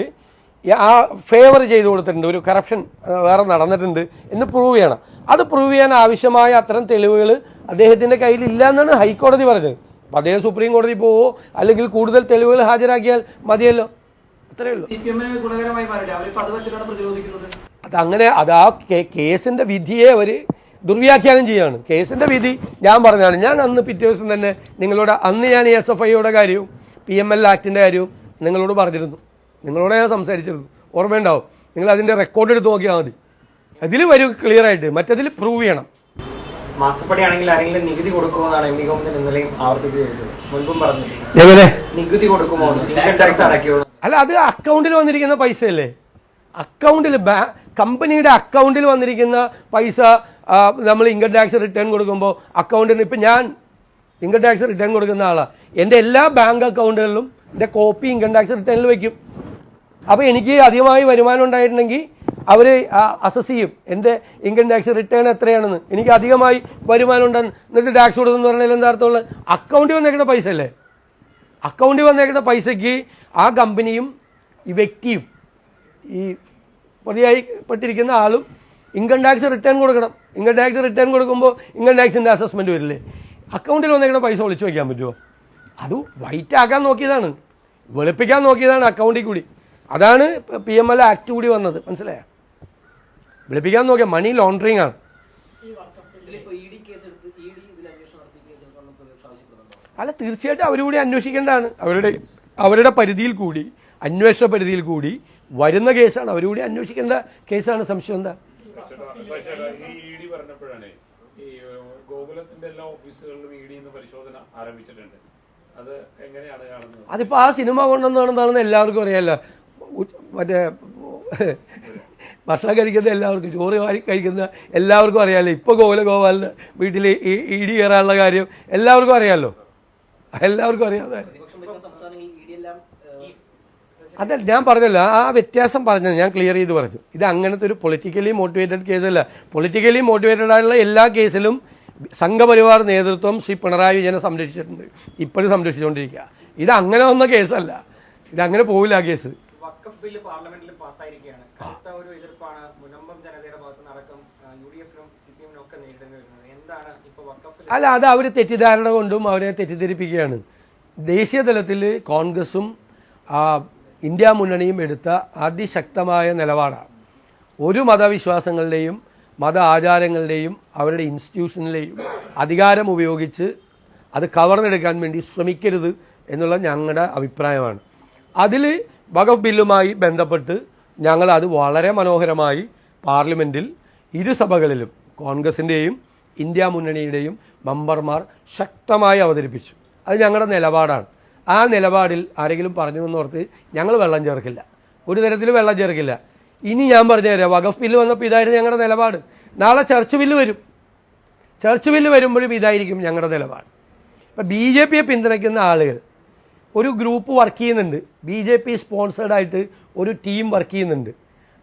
ആ ഫേവർ ചെയ്ത് കൊടുത്തിട്ടുണ്ട്. ഒരു കറപ്ഷൻ വേറെ നടന്നിട്ടുണ്ട് എന്ന് പ്രൂവ് ചെയ്യണം. അത് പ്രൂവ് ചെയ്യാൻ ആവശ്യമായ അത്തരം തെളിവുകൾ അദ്ദേഹത്തിന്റെ കയ്യിൽ ഇല്ല എന്നാണ് ഹൈക്കോടതി പറഞ്ഞത്. അപ്പോൾ അദ്ദേഹം സുപ്രീം കോടതി പോവോ? അല്ലെങ്കിൽ കൂടുതൽ തെളിവുകൾ ഹാജരാക്കിയാൽ മതിയല്ലോ. അത്രയേ ഉള്ളൂ. അത് അങ്ങനെ അതങ്ങനെ അത് ആ കേസിന്റെ കേസിന്റെ വിധിയെ അവർ ദുർവ്യാഖ്യാനം ചെയ്യുകയാണ് കേസിന്റെ വിധി ഞാൻ പറഞ്ഞതാണ്. ഞാൻ അന്ന് പിറ്റേ ദിവസം തന്നെ നിങ്ങളോട് അന്ന് ഞാൻ എസ് എഫ് ഐയുടെ കാര്യവും പി എം എൽ ആക്ടിന്റെ കാര്യവും നിങ്ങളോട് പറഞ്ഞിരുന്നു. നിങ്ങളോട് ഞാൻ സംസാരിച്ചിരുന്നു. ഓർമ്മയുണ്ടാവും? നിങ്ങൾ അതിന്റെ റെക്കോർഡ് എടുത്ത് നോക്കിയാൽ മതി. അതിൽ വരും ക്ലിയർ ആയിട്ട്. മറ്റതിൽ പ്രൂവ് ചെയ്യണം. മാസപ്പടി ആണെങ്കിൽ ആരെങ്കിലും നികുതി കൊടുക്കുമോന്നാണ് എം പി ഗവൺമെന്റ് ഇന്നലെയും ആവർത്തിച്ച് ചോദിച്ചത്. മുൻപും പറഞ്ഞിട്ടുണ്ട് നികുതി കൊടുക്കുമോ ഇൻകം ടാക്സ് അടയ്ക്കുമോ അല്ല അത് അക്കൗണ്ടിൽ വന്നിരിക്കുന്ന പൈസ അല്ലേ അക്കൗണ്ടിൽ കമ്പനിയുടെ അക്കൗണ്ടിൽ വന്നിരിക്കുന്ന പൈസ നമ്മൾ ഇൻകം ടാക്സ് റിട്ടേൺ കൊടുക്കുമ്പോൾ അക്കൗണ്ടിന് ഇപ്പം ഞാൻ ഇൻകം ടാക്സ് റിട്ടേൺ കൊടുക്കുന്ന ആളാണ് എന്റെ എല്ലാ ബാങ്ക് അക്കൗണ്ടുകളിലും എന്റെ കോപ്പി ഇൻകം ടാക്സ് റിട്ടേണിൽ വയ്ക്കും അപ്പോൾ എനിക്ക് അധികമായി വരുമാനം ഉണ്ടായിട്ടുണ്ടെങ്കിൽ അവർ അസസ് ചെയ്യും. എന്റെ ഇൻകം ടാക്സ് റിട്ടേൺ എത്രയാണെന്ന്. എനിക്ക് അധികമായി വരുമാനം ഉണ്ടെന്ന്. എന്നിട്ട് ടാക്സ് കൊടുക്കുന്നു പറഞ്ഞാൽ എന്താ അർത്ഥമുള്ളത് അക്കൗണ്ടിൽ വന്നേക്കുന്ന പൈസ അല്ലേ? അക്കൗണ്ടിൽ വന്നേക്കുന്ന പൈസയ്ക്ക് ആ കമ്പനിയും ഈ വ്യക്തിയും ഈ പ്രതിയായി പെട്ടിരിക്കുന്ന ആളും ഇൻകം ടാക്സ് റിട്ടേൺ കൊടുക്കണം. ഇൻകം ടാക്സ് റിട്ടേൺ കൊടുക്കുമ്പോൾ ഇൻകം ടാക്സിന്റെ അസസ്മെന്റ് വരില്ലേ? അക്കൗണ്ടിൽ വന്നേക്കുന്ന പൈസ ഒളിച്ചു വയ്ക്കാൻ പറ്റുമോ അത് വൈറ്റ് ആക്കാൻ നോക്കിയതാണ്. വെളുപ്പിക്കാൻ നോക്കിയതാണ് അക്കൗണ്ടിൽ കൂടി. അതാണ് പി എം എൽ ആക്ട് കൂടി വന്നത്. മനസ്സിലായ? വെളുപ്പിക്കാൻ നോക്കിയ മണി ലോണ്ടറിങ് ആണ്. പ്രതീക്ഷ ആവശ്യപ്പെടുന്നുണ്ടോ അല്ല തീർച്ചയായിട്ടും അവരുകൂടി അന്വേഷിക്കേണ്ടതാണ്. അവരുടെ അവരുടെ പരിധിയിൽ കൂടി അന്വേഷണ പരിധിയിൽ കൂടി വരുന്ന കേസാണ്. അവരുകൂടി അന്വേഷിക്കേണ്ട കേസാണ് സംശയം. എന്താ? അതിപ്പോ ഈ ഗോകുലത്തിന്റെ എല്ലാ ഓഫീസുകളിലും ഇ ഡി എന്ന് പരിശോധന ആരംഭിച്ചിട്ടുണ്ട്. അത് എങ്ങനെയാണ് കാണുന്നത്? അതിപ്പോൾ ആ സിനിമ കൊണ്ടുവന്നാണെന്നാണെന്ന് എല്ലാവർക്കും അറിയാമല്ലോ മറ്റേ ഭക്ഷണം കഴിക്കുന്ന എല്ലാവർക്കും ചോറ് കഴിക്കുന്ന എല്ലാവർക്കും അറിയാലോ. ഇപ്പോൾ ഗോകുല ഗോപാലിന് വീട്ടിൽ ഇ ഡി കയറാനുള്ള കാര്യം എല്ലാവർക്കും അറിയാലോ. എല്ലാവർക്കും അറിയാവുന്ന കാര്യം പ്രതിപക്ഷം ഭരിക്കുന്ന സംസ്ഥാനങ്ങളിൽ ഇ ഡി എല്ലാം ഏഹ്, അതല്ല ഞാൻ പറഞ്ഞല്ല ആ വ്യത്യാസം പറഞ്ഞത് ഞാൻ ക്ലിയർ ചെയ്ത് പറഞ്ഞു. ഇത് അങ്ങനത്തെ ഒരു പൊളിറ്റിക്കലി മോട്ടിവേറ്റഡ് കേസല്ല പൊളിറ്റിക്കലി മോട്ടിവേറ്റഡ് ആയിട്ടുള്ള എല്ലാ കേസിലും സംഘപരിവാർ നേതൃത്വം ശ്രീ പിണറായി വിജയനെ സംരക്ഷിച്ചിട്ടുണ്ട്. ഇപ്പോഴും സംരക്ഷിച്ചുകൊണ്ടിരിക്കുക. ഇത് അങ്ങനെ വന്ന കേസല്ല. ഇത് അങ്ങനെ പോവില്ല ആ കേസ്. വക്കഫ് ബില്ല് പാർലമെന്റിൽ പാസ്സായിരിക്കുകയാണ്. കടുത്ത ഒരു എതിർപ്പാണ് മുനമ്പം ജനതയുടെ ഭാഗത്ത് നടക്കും യു ഡി എഫിനും സി പി എമ്മിനും ഒക്കെ നേരിടേണ്ടി വരുന്നത്. എന്താണ് വക്കഫിൽ അല്ല അത് അവർ തെറ്റിദ്ധാരണ കൊണ്ടും അവരെ തെറ്റിദ്ധരിപ്പിക്കുകയാണ്. ദേശീയ തലത്തിൽ കോൺഗ്രസും ഇന്ത്യ മുന്നണിയും എടുത്ത അതിശക്തമായ നിലപാടാണ്. ഒരു മതവിശ്വാസങ്ങളുടെയും മത ആചാരങ്ങളുടെയും അവരുടെ ഇൻസ്റ്റിറ്റ്യൂഷനിലെയും അധികാരം ഉപയോഗിച്ച് അത് കവർന്നെടുക്കാൻ വേണ്ടി ശ്രമിക്കരുത് എന്നുള്ള ഞങ്ങളുടെ അഭിപ്രായമാണ്. അതിൽ വഖഫ് ബില്ലുമായി ബന്ധപ്പെട്ട് ഞങ്ങൾ അത് വളരെ മനോഹരമായി പാർലമെന്റിൽ ഇരുസഭകളിലും കോൺഗ്രസിന്റെയും ഇന്ത്യ മുന്നണിയുടെയും മെമ്പർമാർ ശക്തമായി അവതരിപ്പിച്ചു. അത് ഞങ്ങളുടെ നിലപാടാണ്. ആ നിലപാടിൽ ആരെങ്കിലും പറഞ്ഞു എന്നോർത്ത് ഞങ്ങൾ വെള്ളം ചേർക്കില്ല. ഒരു തരത്തിൽ വെള്ളം ചേർക്കില്ല. ഇനി ഞാൻ പറഞ്ഞു തരാം വഖഫ് ബില്ല് വന്നപ്പോൾ ഇതായിരുന്നു ഞങ്ങളുടെ നിലപാട്. നാളെ ചർച്ച് ബില്ല് വരും. ചർച്ച് ബില്ല് വരുമ്പോഴും ഇതായിരിക്കും ഞങ്ങളുടെ നിലപാട്. ഇപ്പം ബി ജെ പിയെ പിന്തുണയ്ക്കുന്ന ആളുകൾ ഒരു ഗ്രൂപ്പ് വർക്ക് ചെയ്യുന്നുണ്ട്. ബി ജെ പി സ്പോൺസേഡായിട്ട് ഒരു ടീം വർക്ക് ചെയ്യുന്നുണ്ട്.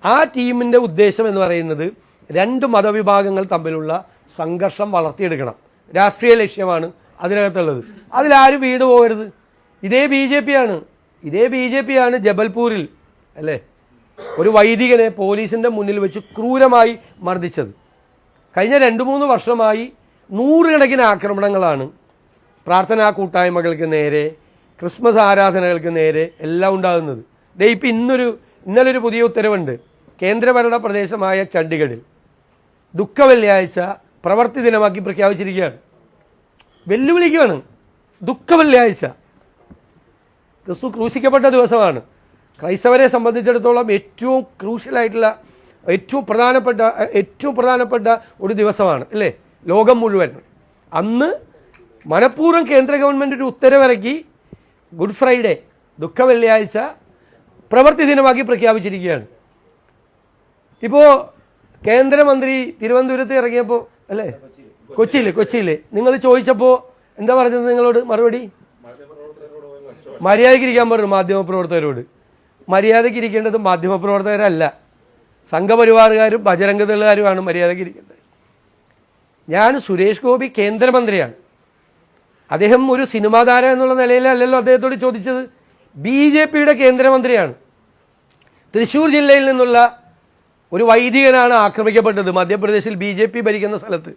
ആ ടീമിന്റെ ഉദ്ദേശം എന്ന് പറയുന്നത് രണ്ട് മതവിഭാഗങ്ങൾ തമ്മിലുള്ള സംഘർഷം വളർത്തിയെടുക്കണം. രാഷ്ട്രീയ ലക്ഷ്യമാണ് അതിനകത്തുള്ളത്. അതിലാരും വീട് പോകരുത്. ഇതേ ബി ജെ പി ആണ് ഇതേ ബി ജെ പി ആണ് ജബൽപൂരിൽ അല്ലേ? ഒരു വൈദികനെ പോലീസിന്റെ മുന്നിൽ വെച്ച് ക്രൂരമായി മർദ്ദിച്ചത്. കഴിഞ്ഞ രണ്ട് മൂന്ന് വർഷമായി നൂറുകണക്കിന് ആക്രമണങ്ങളാണ്. പ്രാർത്ഥനാ കൂട്ടായ്മകൾക്ക് നേരെ ക്രിസ്മസ് ആരാധനകൾക്ക് നേരെ എല്ലാം ഉണ്ടാകുന്നത്. ദേ ഇപ്പം ഇന്നൊരു ഇന്നലെ ഒരു പുതിയ ഉത്തരവുണ്ട്. കേന്ദ്രഭരണ പ്രദേശമായ ചണ്ഡീഗഡിൽ ദുഃഖ വെള്ളിയാഴ്ച പ്രവൃത്തി ദിനമാക്കി പ്രഖ്യാപിച്ചിരിക്കുകയാണ്. വെല്ലുവിളിക്കുകയാണ് ദുഃഖ വെള്ളിയാഴ്ച ക്രിസ്തു ക്രൂശിക്കപ്പെട്ട ദിവസമാണ്. ക്രൈസ്തവരെ സംബന്ധിച്ചിടത്തോളം ഏറ്റവും ക്രൂഷ്യലായിട്ടുള്ള ഏറ്റവും പ്രധാനപ്പെട്ട ഏറ്റവും പ്രധാനപ്പെട്ട ഒരു ദിവസമാണ് അല്ലേ? ലോകം മുഴുവൻ. അന്ന് മനഃപൂർവം കേന്ദ്ര ഗവൺമെന്റ് ഒരു ഉത്തരവിറക്കി ഗുഡ് ഫ്രൈഡേ ദുഃഖ വെള്ളിയാഴ്ച പ്രവൃത്തി ദിനമാക്കി പ്രഖ്യാപിച്ചിരിക്കുകയാണ്. ഇപ്പോൾ കേന്ദ്രമന്ത്രി തിരുവനന്തപുരത്ത് ഇറങ്ങിയപ്പോൾ അല്ലേ? കൊച്ചിയിൽ കൊച്ചിയിൽ നിങ്ങൾ ചോദിച്ചപ്പോൾ എന്താ പറഞ്ഞത് നിങ്ങളോട് മറുപടി? മര്യാദയ്ക്ക് ഇരിക്കാൻ പറഞ്ഞു മാധ്യമപ്രവർത്തകരോട്. മര്യാദയ്ക്ക് ഇരിക്കേണ്ടത് മാധ്യമപ്രവർത്തകരല്ല. സംഘപരിവാറുകാരും ബജരംഗതളുകാരുമാണ് മര്യാദയ്ക്ക് ഇരിക്കേണ്ടത് ഞാൻ സുരേഷ് ഗോപി കേന്ദ്രമന്ത്രിയാണ്. അദ്ദേഹം ഒരു സിനിമാ താരം എന്നുള്ള നിലയിലല്ലല്ലോ അദ്ദേഹത്തോട് ചോദിച്ചത്. ബി ജെ പിയുടെ കേന്ദ്രമന്ത്രിയാണ്. തൃശ്ശൂർ ജില്ലയിൽ നിന്നുള്ള ഒരു വൈദികനാണ് ആക്രമിക്കപ്പെട്ടത്. മധ്യപ്രദേശിൽ ബി ജെ പി ഭരിക്കുന്ന സ്ഥലത്ത്.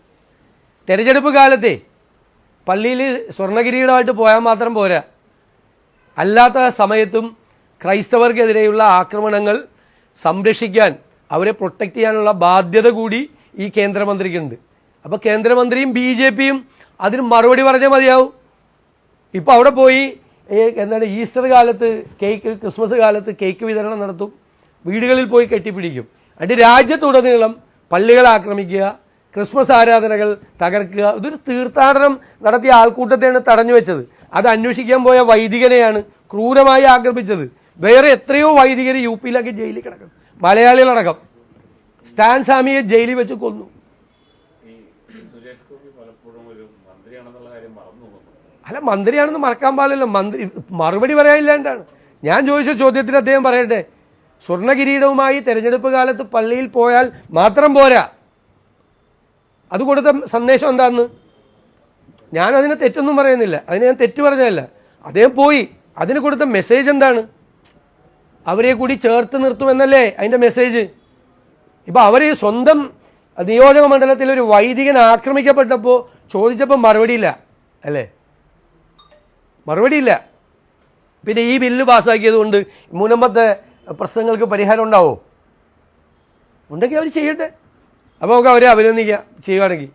തെരഞ്ഞെടുപ്പ് കാലത്തെ പള്ളിയിൽ സ്വർണകിരീടമായിട്ട് പോയാൽ മാത്രം പോരാ. അല്ലാത്ത സമയത്തും ക്രൈസ്തവർക്കെതിരെയുള്ള ആക്രമണങ്ങൾ സംരക്ഷിക്കാൻ അവരെ പ്രൊട്ടക്റ്റ് ചെയ്യാനുള്ള ബാധ്യത കൂടി ഈ കേന്ദ്രമന്ത്രിക്കുണ്ട്. അപ്പോൾ കേന്ദ്രമന്ത്രിയും ബി ജെ പിയും അതിന് മറുപടി പറഞ്ഞാൽ മതിയാവും. ഇപ്പോൾ അവിടെ പോയി എന്താണ് ഈസ്റ്റർ കാലത്ത് കേക്ക് ക്രിസ്മസ് കാലത്ത് കേക്ക് വിതരണം നടത്തും. വീടുകളിൽ പോയി കെട്ടിപ്പിടിക്കും. അതിന്റെ രാജ്യത്തുടനീളം പള്ളികൾ ആക്രമിക്കുക ക്രിസ്മസ് ആരാധനകൾ തകർക്കുക ഇതൊരു തീർത്ഥാടനം നടത്തിയ ആൾക്കൂട്ടത്തെയാണ് തടഞ്ഞു വെച്ചത്. അത് അന്വേഷിക്കാൻ പോയ വൈദികനെയാണ് ക്രൂരമായി ആക്രമിച്ചത്. വേറെ എത്രയോ വൈദികർ യു പിയിലൊക്കെ ജയിലിൽ കിടക്കും. മലയാളികളടക്കം. സ്റ്റാൻ സ്വാമിയെ ജയിലിൽ വെച്ച് കൊന്നു. അല്ല മന്ത്രിയാണെന്ന് മറക്കാൻ പാടില്ല. മന്ത്രി മറുപടി പറയാനില്ലാണ്ടാണ്. ഞാൻ ചോദിച്ച ചോദ്യത്തിന് അദ്ദേഹം പറയട്ടെ സ്വർണകിരീടവുമായി തെരഞ്ഞെടുപ്പ് കാലത്ത് പള്ളിയിൽ പോയാൽ മാത്രം പോരാ. അത് കൊടുത്ത സന്ദേശം എന്താന്ന്? ഞാൻ അതിനെ തെറ്റൊന്നും പറയുന്നില്ല. അതിന് ഞാൻ തെറ്റ് പറഞ്ഞതല്ല. അദ്ദേഹം പോയി. അതിന് കൊടുത്ത മെസ്സേജ് എന്താണ്? അവരെ കൂടി ചേർത്ത് നിർത്തുമെന്നല്ലേ അതിന്റെ മെസ്സേജ് ഇപ്പം അവർ സ്വന്തം നിയോജക മണ്ഡലത്തിൽ ഒരു വൈദികൻ ആക്രമിക്കപ്പെട്ടപ്പോൾ ചോദിച്ചപ്പോൾ മറുപടിയില്ല. അല്ലേ? മറുപടിയില്ല. പിന്നെ ഈ ബില്ല് പാസ്സാക്കിയത് കൊണ്ട് മുനമ്പത്തെ പ്രശ്നങ്ങൾക്ക് പരിഹാരം ഉണ്ടാവോ? ഉണ്ടെങ്കിൽ അവർ ചെയ്യട്ടെ. അപ്പോൾ നമുക്ക് അവരെ അഭിനന്ദിക്കാം ചെയ്യുവാണെങ്കിൽ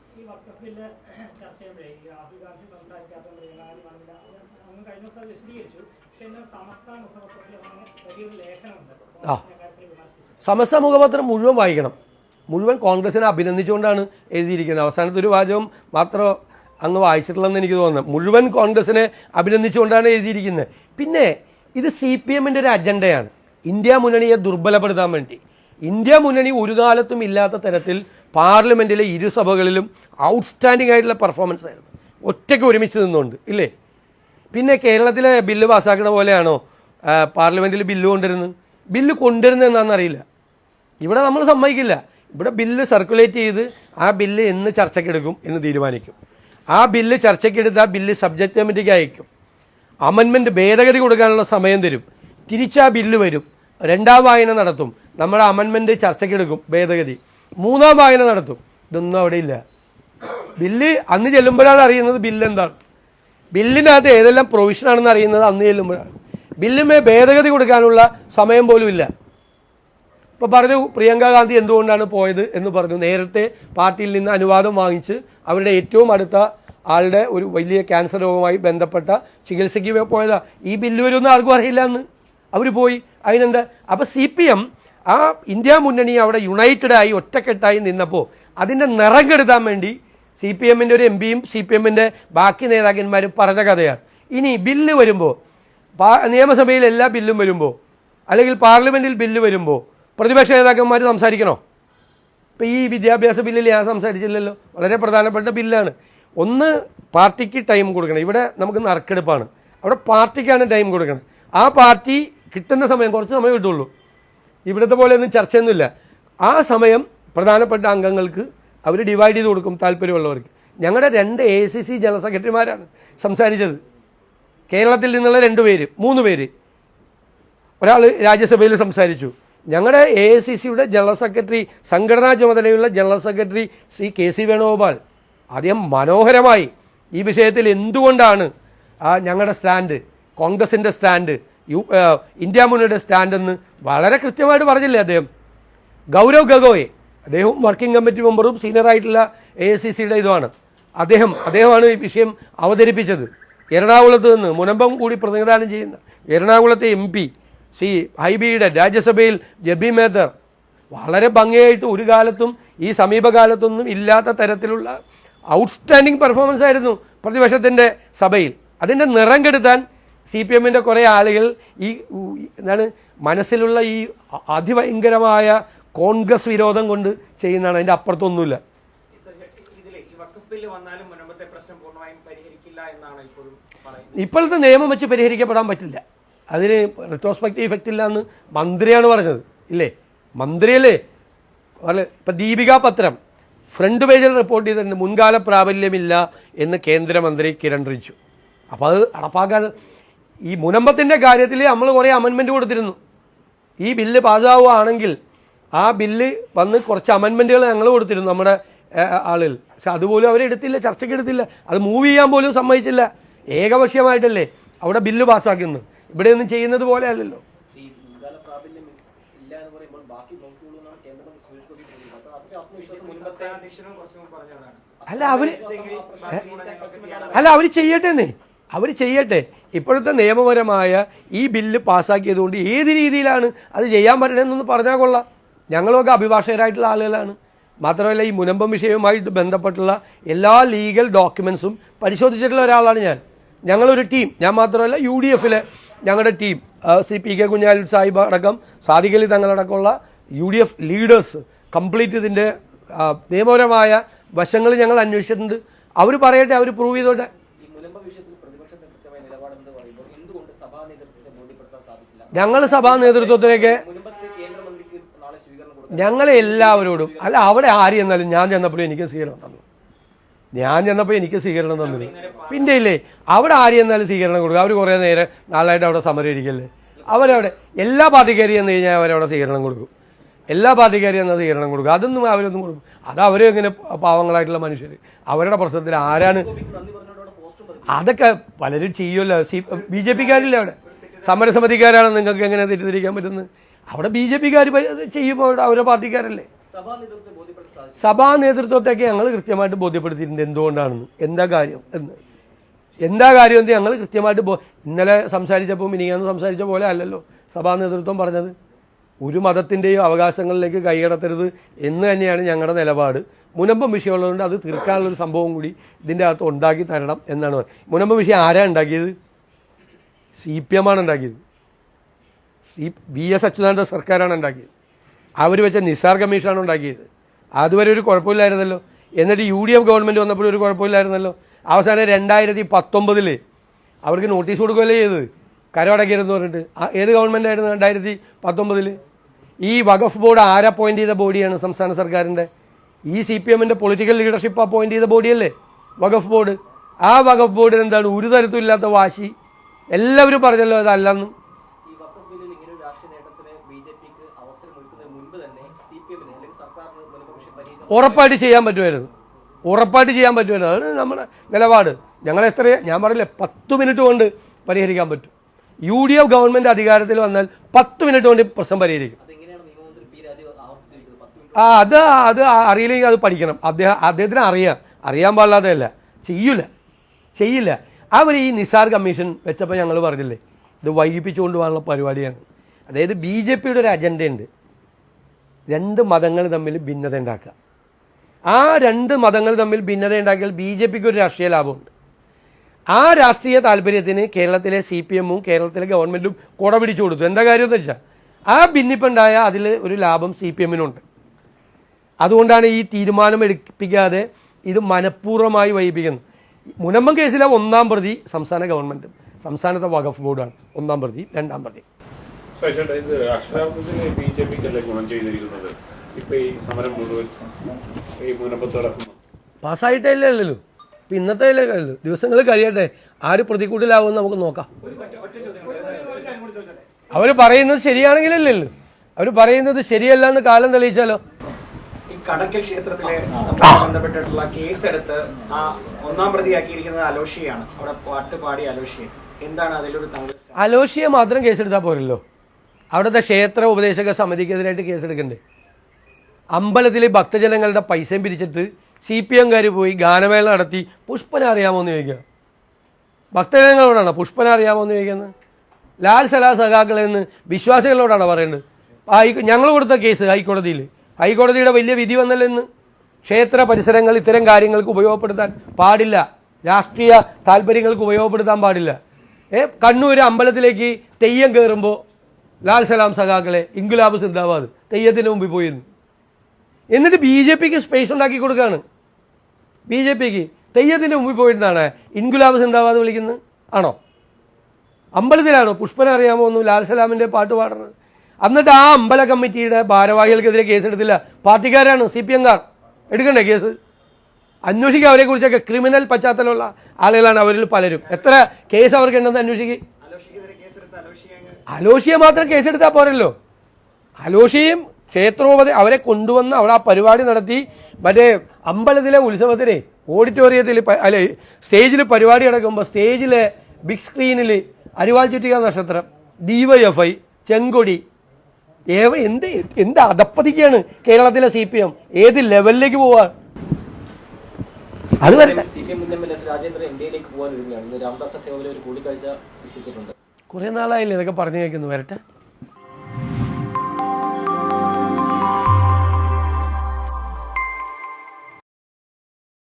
ആ. സമസ്ത മുഖപത്രം മുഴുവൻ വായിക്കണം. മുഴുവൻ കോൺഗ്രസിനെ അഭിനന്ദിച്ചുകൊണ്ടാണ് എഴുതിയിരിക്കുന്നത്. അവസാനത്തെ ഒരു വാചകം മാത്രം അങ്ങ് വായിച്ചിട്ടുള്ളതെന്ന് എനിക്ക് തോന്നുന്നത് മുഴുവൻ കോൺഗ്രസിനെ അഭിനന്ദിച്ചുകൊണ്ടാണ് എഴുതിയിരിക്കുന്നത്. പിന്നെ ഇത് സി പി എമ്മിന്റെ ഒരു അജണ്ടയാണ്. ഇന്ത്യ മുന്നണിയെ ദുർബലപ്പെടുത്താൻ വേണ്ടി. ഇന്ത്യ മുന്നണി ഒരു കാലത്തും ഇല്ലാത്ത തരത്തിൽ പാർലമെന്റിലെ ഇരുസഭകളിലും ഔട്ട്സ്റ്റാൻഡിംഗ് ആയിട്ടുള്ള പെർഫോമൻസ് ആയിരുന്നു. ഒറ്റയ്ക്ക് ഒരുമിച്ച് നിന്നുകൊണ്ട് ഇല്ലേ? പിന്നെ കേരളത്തിലെ ബില്ല് പാസ്സാക്കുന്ന പോലെയാണോ പാർലമെന്റിൽ ബില്ല് കൊണ്ടുവരുന്നത്? ബില്ല് കൊണ്ടുവരുന്നത് എന്താണെന്നറിയില്ല ഇവിടെ നമ്മൾ സമ്മതിക്കില്ല. ഇവിടെ ബില്ല് സർക്കുലേറ്റ് ചെയ്ത് ആ ബില്ല് എന്ന് ചർച്ചയ്ക്കെടുക്കും എന്ന് തീരുമാനിക്കും. ആ ബില്ല് ചർച്ചയ്ക്കെടുത്ത് ആ ബില്ല് സബ്ജക്ട് കമ്മിറ്റിക്ക് അയക്കും. അമൻമെന്റ് ഭേദഗതി കൊടുക്കാനുള്ള സമയം തരും. തിരിച്ചാ ബില്ല് വരും. രണ്ടാം വായന നടത്തും. നമ്മുടെ അമൻമെന്റ് ചർച്ചയ്ക്കെടുക്കും ഭേദഗതി. മൂന്നാം വായന നടത്തും. ഇതൊന്നും അവിടെ ഇല്ല. ബില്ല് അന്ന് ചെല്ലുമ്പോഴാണ് അറിയുന്നത് ബില്ല് എന്താണ്. ബില്ലിനകത്ത് ഏതെല്ലാം പ്രൊവിഷനാണെന്ന് അറിയുന്നത് അന്ന് ചെല്ലുമ്പോഴാണ്. ബില്ലുമേ ഭേദഗതി കൊടുക്കാനുള്ള സമയം പോലും ഇല്ല. ഇപ്പോൾ പറഞ്ഞു പ്രിയങ്ക ഗാന്ധി എന്തുകൊണ്ടാണ് പോയത് എന്ന് പറഞ്ഞു. നേരത്തെ പാർട്ടിയിൽ നിന്ന് അനുവാദം വാങ്ങിച്ച് അവരുടെ ഏറ്റവും അടുത്ത ആളുടെ ഒരു വലിയ ക്യാൻസർ രോഗവുമായി ബന്ധപ്പെട്ട ചികിത്സയ്ക്ക് പോയതാ. ഈ ബില്ല് വരുമെന്ന് ആർക്കും അറിയില്ല എന്ന് അവർ പോയി. അതിനെന്താ? അപ്പോൾ സി പി എം ആ ഇന്ത്യ മുന്നണി അവിടെ യുണൈറ്റഡ് ആയി ഒറ്റക്കെട്ടായി നിന്നപ്പോൾ അതിന്റെ നിറം കെടുത്താൻ വേണ്ടി സി പി എമ്മിന്റെ ഒരു എം പിയും സി പി എമ്മിന്റെ ബാക്കി നേതാക്കന്മാരും പറഞ്ഞ കഥയാണ്. ഇനി ബില്ല് വരുമ്പോൾ നിയമസഭയിൽ എല്ലാ ബില്ലും വരുമ്പോൾ അല്ലെങ്കിൽ പാർലമെന്റിൽ ബില്ല് വരുമ്പോൾ പ്രതിപക്ഷ നേതാക്കന്മാർ സംസാരിക്കണോ? ഇപ്പം ഈ വിദ്യാഭ്യാസ ബില്ലിൽ ഞാൻ സംസാരിച്ചില്ലല്ലോ. വളരെ പ്രധാനപ്പെട്ട ബില്ലാണ്. ഒന്ന് പാർട്ടിക്ക് ടൈം കൊടുക്കണം. ഇവിടെ നമുക്ക് നറുക്കെടുപ്പാണ്. അവിടെ പാർട്ടിക്കാണ് ടൈം കൊടുക്കണം. ആ പാർട്ടി കിട്ടുന്ന സമയം കുറച്ച് സമയം കിട്ടുള്ളൂ. ഇവിടുത്തെ പോലെ ഒന്നും ചർച്ചയൊന്നുമില്ല. ആ സമയം പ്രധാനപ്പെട്ട അംഗങ്ങൾക്ക് അവർ ഡിവൈഡ് ചെയ്ത് കൊടുക്കും താല്പര്യമുള്ളവർക്ക്. ഞങ്ങളുടെ രണ്ട് എ സി സി ജനറൽ സെക്രട്ടറിമാരാണ് സംസാരിച്ചത്. കേരളത്തിൽ നിന്നുള്ള രണ്ട് പേര് മൂന്ന് പേര്. ഒരാൾ രാജ്യസഭയിൽ സംസാരിച്ചു. ഞങ്ങളുടെ എ ഐ സി സിയുടെ ജനറൽ സെക്രട്ടറി സംഘടനാ ചുമതലയുള്ള general secretary Shri K C Venugopal. അദ്ദേഹം മനോഹരമായി ഈ വിഷയത്തിൽ എന്തുകൊണ്ടാണ് ഞങ്ങളുടെ സ്റ്റാൻഡ് കോൺഗ്രസിന്റെ സ്റ്റാൻഡ് യു ഇന്ത്യ മുന്നണിയുടെ സ്റ്റാൻഡെന്ന് വളരെ കൃത്യമായിട്ട് പറഞ്ഞില്ലേ അദ്ദേഹം? ഗൗരവ് ഗഗോയ് അദ്ദേഹവും വർക്കിംഗ് കമ്മിറ്റി മെമ്പറും സീനിയറായിട്ടുള്ള എ ഐ സി സിയുടെ ഇതുമാണ്. അദ്ദേഹം അദ്ദേഹമാണ് ഈ വിഷയം അവതരിപ്പിച്ചത്. എറണാകുളത്ത് നിന്ന് മുനമ്പം കൂടി പ്രതിനിധാനം ചെയ്യുന്ന എറണാകുളത്തെ എം പി ശ്രീ ഹൈബിയുടെ രാജ്യസഭയിൽ ജബി മേത്തർ വളരെ ഭംഗിയായിട്ട് ഒരു കാലത്തും ഈ സമീപകാലത്തൊന്നും ഇല്ലാത്ത തരത്തിലുള്ള ഔട്ട്സ്റ്റാൻഡിങ് പെർഫോമൻസ് ആയിരുന്നു പ്രതിപക്ഷത്തിന്റെ സഭയിൽ. അതിന്റെ നിറം കെടുത്താൻ സി പി എമ്മിന്റെ കുറേ ആളുകൾ ഈ എന്താണ് മനസ്സിലുള്ള ഈ അതിഭയങ്കരമായ കോൺഗ്രസ് വിരോധം കൊണ്ട് ചെയ്യുന്നതാണ്. അതിന്റെ അപ്പുറത്തൊന്നുമില്ല ഇതിലെ ഈ വക്കഫ് ബില്ല് വന്നാലും മുൻപത്തെ പ്രശ്നം പൂർണമായും പരിഹരിക്കില്ല എന്നാണ് ഇപ്പോഴും പറയുന്നത് ഇപ്പോഴത്തെ നിയമം വെച്ച് പരിഹരിക്കപ്പെടാൻ പറ്റില്ല. അതിന് റിട്രോസ്പെക്റ്റീവ് ഇഫക്റ്റ് ഇല്ല എന്ന് മന്ത്രിയാണ് പറഞ്ഞത്. ഇല്ലേ? മന്ത്രിയല്ലേ? അല്ലെ ഇപ്പം ദീപിക പത്രം. ഫ്രണ്ട് പേജിൽ റിപ്പോർട്ട് ചെയ്തിട്ടുണ്ട് മുൻകാല പ്രാബല്യമില്ല എന്ന് കേന്ദ്രമന്ത്രി കിരൺ റിജു അപ്പോൾ അത് നടപ്പാക്കാൻ ഈ മുനമ്പത്തിന്റെ കാര്യത്തിൽ നമ്മൾ കുറേ അമെൻമെന്റ് കൊടുത്തിരുന്നു. ഈ ബില്ല് പാസ്സാവുകയാണെങ്കിൽ ആ ബില്ല് വന്ന് കുറച്ച് അമെൻമെന്റുകൾ ഞങ്ങൾ കൊടുത്തിരുന്നു നമ്മുടെ ആളിൽ. പക്ഷെ അതുപോലും അവരെടുത്തില്ല ചർച്ചയ്ക്ക് എടുത്തില്ല. അത് മൂവ് ചെയ്യാൻ പോലും സമ്മതിച്ചില്ല. ഏകപക്ഷീയമായിട്ടല്ലേ അവിടെ ബില്ല് പാസ്സാക്കുന്നു ഇവിടെ ഒന്നും ചെയ്യുന്നത് പോലെ അല്ലല്ലോ. അല്ല അവർ അല്ല അവർ ചെയ്യട്ടെന്നേ. അവർ ചെയ്യട്ടെ. ഇപ്പോഴത്തെ നിയമപരമായ ഈ ബില്ല് പാസ്സാക്കിയതുകൊണ്ട് ഏത് രീതിയിലാണ് അത് ചെയ്യാൻ പറ്റണമെന്നൊന്ന് പറഞ്ഞാൽ കൊള്ളാം. ഞങ്ങളൊക്കെ അഭിഭാഷകരായിട്ടുള്ള ആളുകളാണ്. മാത്രമല്ല ഈ മുനമ്പം വിഷയവുമായിട്ട് ബന്ധപ്പെട്ടുള്ള എല്ലാ ലീഗൽ ഡോക്യുമെൻസും പരിശോധിച്ചിട്ടുള്ള ഒരാളാണ് ഞാൻ. ഞങ്ങളൊരു ടീം. ഞാൻ മാത്രമല്ല യു ഡി എഫിലെ ഞങ്ങളുടെ team. C P K Kunhali Sahib അടക്കം Sadiqali തങ്ങളടക്കമുള്ള U D F leaders complete ഇതിന്റെ നിയമപരമായ വശങ്ങൾ ഞങ്ങൾ അന്വേഷിച്ചിട്ടുണ്ട്. അവർ പറയട്ടെ അവർ പ്രൂവ് ചെയ്തോട്ടെ. ഞങ്ങൾ സഭാ നേതൃത്വത്തിലേക്ക് ഞങ്ങളെ എല്ലാവരോടും അല്ല അവിടെ ആര് എന്നാലും ഞാൻ ചെന്നപ്പോഴും എനിക്ക് സ്വീകരണം തന്നു. ഞാൻ ചെന്നപ്പോൾ എനിക്ക് സ്വീകരണം തന്നില്ല പിന്നെ ഇല്ലേ അവിടെ ആര് ചെന്നാലും സ്വീകരണം കൊടുക്കും. അവർ കുറേ നേരം നാളായിട്ട് അവിടെ സമരം ഇരിക്കല്ലേ. അവരവിടെ എല്ലാ പാർട്ടിക്കാരി ചെന്ന് കഴിഞ്ഞാൽ അവരവിടെ സ്വീകരണം കൊടുക്കും. എല്ലാ പാർട്ടിക്കാരി ചെന്നാൽ സ്വീകരണം കൊടുക്കും. അതൊന്നും അവരൊന്നും കൊടുക്കും. അത് അവരും ഇങ്ങനെ പാവങ്ങളായിട്ടുള്ള മനുഷ്യർ അവരുടെ പ്രശ്നത്തിൽ ആരാണ്? അതൊക്കെ പലരും ചെയ്യുമല്ലോ. സി ബി ജെ പിക്കാരില്ല അവിടെ? സമരസമിതിക്കാരാണ് നിങ്ങൾക്ക് എങ്ങനെ തെറ്റിദ്ധരിക്കാൻ പറ്റുന്നത്? അവിടെ ബി ജെ പിക്കാർ ചെയ്യുമ്പോൾ അവരുടെ പാർട്ടിക്കാരല്ലേ? സഭാ നേതൃത്വത്തെയൊക്കെ ഞങ്ങൾ കൃത്യമായിട്ട് ബോധ്യപ്പെടുത്തിയിട്ടുണ്ട് എന്തുകൊണ്ടാണെന്ന്. എന്താ കാര്യം എന്ന്. എന്താ കാര്യം എന്ന് ഞങ്ങൾ കൃത്യമായിട്ട് ഇന്നലെ സംസാരിച്ചപ്പോൾ മിനിയാന്ന് സംസാരിച്ച പോലെ അല്ലല്ലോ സഭാ നേതൃത്വം പറഞ്ഞത്. ഒരു മതത്തിന്റെയും അവകാശങ്ങളിലേക്ക് കൈകടത്തരുത് എന്ന് തന്നെയാണ് ഞങ്ങളുടെ നിലപാട്. മുനമ്പം വിഷയമുള്ളതുകൊണ്ട് അത് തീർക്കാനുള്ളൊരു സംഭവം കൂടി ഇതിന്റെ അകത്ത് ഉണ്ടാക്കി തരണം എന്നാണ് പറയുന്നത് മുനമ്പം വിഷയം ആരാ ഉണ്ടാക്കിയത്? സി പി എം ആണ് ഉണ്ടാക്കിയത്. സി വി എസ് അച്യുതാനന്ദ സർക്കാരാണ് ഉണ്ടാക്കിയത്. അവർ വെച്ച നിസാർ കമ്മീഷനാണ് ഉണ്ടാക്കിയത്. അതുവരെ ഒരു കുഴപ്പമില്ലായിരുന്നല്ലോ. എന്നിട്ട് യു ഡി എഫ് ഗവൺമെന്റ് വന്നപ്പോഴും ഒരു കുഴപ്പമില്ലായിരുന്നല്ലോ. അവസാനം രണ്ടായിരത്തി പത്തൊമ്പതിൽ അവർക്ക് നോട്ടീസ് കൊടുക്കുകയല്ലേ ചെയ്തത്. കരമടക്കരുതെന്ന് പറഞ്ഞിട്ട്. ഏത് ഗവൺമെന്റ് ആയിരുന്നു രണ്ടായിരത്തി പത്തൊമ്പതിൽ ഈ വഖഫ് ബോർഡ് ആരെ അപ്പോയിന്റ് ചെയ്ത ബോഡിയാണ് സംസ്ഥാന സർക്കാരിന്റെ ഈ സി പി എമ്മിന്റെ പൊളിറ്റിക്കൽ ലീഡർഷിപ്പ് അപ്പോയിന്റ് ചെയ്ത ബോഡിയല്ലേ? വഖഫ് ബോർഡ്. ആ വഖഫ് ബോർഡിന് എന്താണ്? ഒരു തരത്തിലില്ലാത്ത വാശി. എല്ലാവരും പറഞ്ഞല്ലോ അതല്ലെന്നും ഈ വക്കഫ് ബില്ലിൽ ഇങ്ങനെ ഒരു രാഷ്ട്രീയ നേട്ടത്തിന് ബി ജെ പിക്ക് അവസരം ഒരുക്കുന്നതിന് മുൻപ് തന്നെ സി പി എമ്മിന് അല്ലെങ്കിൽ സർക്കാരിന് മുനമ്പ വിഷയം പരിഹരിക്കാൻ ഉറപ്പായിട്ട് ചെയ്യാൻ പറ്റുമായിരുന്നു. ഉറപ്പായിട്ട് ചെയ്യാൻ പറ്റുമായിരുന്നു. അതാണ് നമ്മുടെ നിലപാട്. ഞങ്ങൾ എത്ര ഞാൻ പറയില്ലേ പത്ത് മിനിറ്റ് കൊണ്ട് പരിഹരിക്കാൻ പറ്റും. യു ഡി എഫ് ഗവൺമെന്റ് അധികാരത്തിൽ വന്നാൽ പത്ത് മിനിറ്റ് കൊണ്ട് പ്രശ്നം പരിഹരിക്കും. ആ അത് അത് അറിയില്ലെങ്കിൽ അത് പഠിക്കണം. അദ്ദേഹം അദ്ദേഹത്തിന് അറിയാം. അറിയാൻ പാടില്ലാതെയല്ല ചെയ്യൂല. ചെയ്യില്ല. അവർ ഈ നിസാർ കമ്മീഷൻ വെച്ചപ്പോൾ ഞങ്ങൾ പറഞ്ഞില്ലേ ഇത് വൈകിപ്പിച്ചുകൊണ്ട് പോകാനുള്ള പരിപാടിയാണ്. അതായത് ബി ജെ പിയുടെ ഒരു അജണ്ടയുണ്ട്. രണ്ട് മതങ്ങൾ തമ്മിൽ ഭിന്നത ഉണ്ടാക്കുക. ആ രണ്ട് മതങ്ങൾ തമ്മിൽ ഭിന്നത ഉണ്ടാക്കിയാൽ ബി ജെ പിക്ക് ഒരു രാഷ്ട്രീയ ലാഭമുണ്ട്. ആ രാഷ്ട്രീയ താല്പര്യത്തിന് കേരളത്തിലെ സി പി എമ്മും കേരളത്തിലെ ഗവൺമെന്റും കുട പിടിച്ചു കൊടുത്തു. എന്താ കാര്യം എന്ന് വെച്ചാൽ ആ ഭിന്നിപ്പുണ്ടായ അതിൽ ഒരു ലാഭം സി പി എമ്മിനുണ്ട്. അതുകൊണ്ടാണ് ഈ തീരുമാനം എടുപ്പിക്കാതെ ഇത് മനഃപൂർവമായി വൈകിപ്പിക്കുന്നത്. മുനമ്പം കേസിലെ ഒന്നാം പ്രതി സംസ്ഥാന ഗവൺമെന്റും സംസ്ഥാനത്തെ വഖഫ് ബോർഡാണ്. ഒന്നാം പ്രതി രണ്ടാം പ്രതി. ബി ജെ ഗുണം ചെയ്തിരിക്കുന്നത്? ഇപ്പൊ ഈ സമരം മുഴുവൻ ഈ മുനപ്പത്ത് നടക്കുന്നു പാസ്സായിട്ടേ അല്ലല്ലോ ഇപ്പം ഇന്നത്തെ അല്ലല്ലോ ദിവസങ്ങൾ കഴിയട്ടെ. ആര് പ്രതിക്കൂട്ടിലാവുമെന്ന് നമുക്ക് നോക്കാം. അവർ പറയുന്നത് ശരിയാണെങ്കിലല്ലല്ലോ അവർ പറയുന്നത് ശരിയല്ല എന്ന് കാലം തെളിയിച്ചാലോ? ഈ കടക്കൽ ക്ഷേത്രത്തിലെ ബന്ധപ്പെട്ടിട്ടുള്ള കേസ് എടുത്ത് ആ ഒന്നാം പ്രതിയാക്കിയിരിക്കുന്നത് അലോഷിയാണ്. അവിടെ പാട്ട് പാടി അലോഷിയ. എന്താണ് അതിലൊരു അലോഷിയെ മാത്രം കേസെടുത്താൽ പോരല്ലോ. അവിടുത്തെ ക്ഷേത്ര ഉപദേശക സമിതിക്കെതിരായിട്ട് കേസെടുക്കണ്ടേ? അമ്പലത്തിലെ ഭക്തജനങ്ങളുടെ പൈസയും പിരിച്ചിട്ട് സി പി എംകാർ പോയി ഗാനമേള നടത്തി പുഷ്പന അറിയാമോ എന്ന് ചോദിക്കുക ഭക്തജനങ്ങളോടാണ്? പുഷ്പന അറിയാമോ എന്ന് ചോദിക്കുന്നത് ലാൽ സലാ സഖാക്കളെന്ന് വിശ്വാസികളോടാണ് പറയേണ്ടത് ഹൈ ഞങ്ങൾ കൊടുത്ത കേസ് ഹൈക്കോടതിയിൽ ഹൈക്കോടതിയുടെ വലിയ വിധി വന്നല്ലോ ക്ഷേത്ര പരിസരങ്ങൾ ഇത്തരം കാര്യങ്ങൾക്ക് ഉപയോഗപ്പെടുത്താൻ പാടില്ല. രാഷ്ട്രീയ താല്പര്യങ്ങൾക്ക് ഉപയോഗപ്പെടുത്താൻ പാടില്ല. ഏ കണ്ണൂർ അമ്പലത്തിലേക്ക് തെയ്യം കയറുമ്പോൾ ലാൽ സലാം സഖാക്കളെ ഇൻഗുലാബ് സിദ്ധാബാദ് തെയ്യത്തിന് മുമ്പിൽ പോയിരുന്നു എന്നിട്ട് ബി ജെ പിക്ക് സ്പേസ് ഉണ്ടാക്കി കൊടുക്കുകയാണ് ബി ജെ പിക്ക്. തെയ്യത്തിന്റെ മുമ്പിൽ പോയിരുന്നാണ്. ഇൻഗുലാബ് സിന്ദാബാദ് വിളിക്കുന്നത്. ആണോ? അമ്പലത്തിലാണോ? പുഷ്പനെ അറിയാമോ ഒന്നും? ലാൽ സലാമിന്റെ പാട്ട് പാടുന്നത് എന്നിട്ട് ആ അമ്പല കമ്മിറ്റിയുടെ ഭാരവാഹികൾക്കെതിരെ കേസെടുത്തില്ല പാർട്ടിക്കാരാണ്. സി പി എംകാർ എടുക്കണ്ടേ കേസ് അന്വേഷിക്കുക അവരെ കുറിച്ചൊക്കെ ക്രിമിനൽ പശ്ചാത്തലമുള്ള ആളുകളാണ് അവരിൽ പലരും. എത്ര കേസ് അവർക്ക് ഉണ്ടെന്ന് അന്വേഷിക്കുക അലോഷിയെ മാത്രം കേസെടുത്താൽ പോരല്ലോ. അലോഷിയും ക്ഷേത്രോപത അവരെ കൊണ്ടുവന്ന് അവിടെ ആ പരിപാടി നടത്തി. മറ്റേ അമ്പലത്തിലെ ഉത്സവത്തിന് ഓഡിറ്റോറിയത്തിൽ അല്ലെ സ്റ്റേജിൽ പരിപാടി നടക്കുമ്പോൾ സ്റ്റേജിലെ ബിഗ് സ്ക്രീനിൽ അരിവാൾ ചുറ്റിക നക്ഷത്രം ഡിവൈഎഫ്ഐ ചെങ്കൊടി ഏവ എന്ത് എന്ത് അതപ്പതിക്കാണ് കേരളത്തിലെ സി പി എം ഏത് ലെവലിലേക്ക് പോവാ? അത് വരട്ടെ. കുറേ നാളായില്ലേ ഇതൊക്കെ പറഞ്ഞു കേൾക്കുന്നു. വരട്ടെ.